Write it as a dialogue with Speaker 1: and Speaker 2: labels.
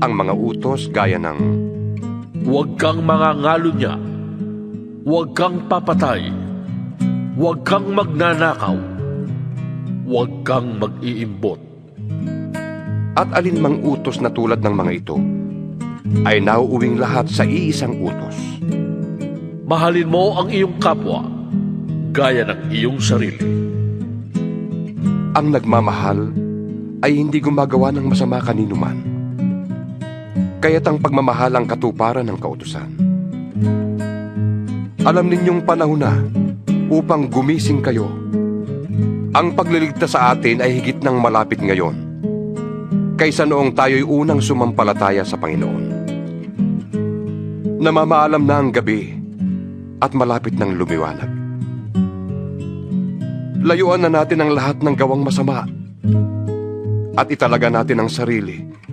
Speaker 1: ang mga utos gaya ng
Speaker 2: Huwag kang mangangalo niya. Huwag kang papatay. Huwag kang magnanakaw. Huwag kang mag-iimbot.
Speaker 1: at alinmang utos na tulad ng mga ito ay nauuwing lahat sa iisang utos.
Speaker 2: Mahalin mo ang iyong kapwa gaya ng iyong sarili.
Speaker 1: Ang nagmamahal ay hindi gumagawa ng masama kanino man. Kaya't ang pagmamahal ang katuparan ng kautusan. Alam ninyong panahon na upang gumising kayo. Ang pagliligtas sa atin ay higit ng malapit ngayon kaysa noong tayo'y unang sumampalataya sa Panginoon. Namamaalam na ang gabi at malapit ng lumiwanag. Layuan na natin ang lahat ng gawang masama at italaga natin ang sarili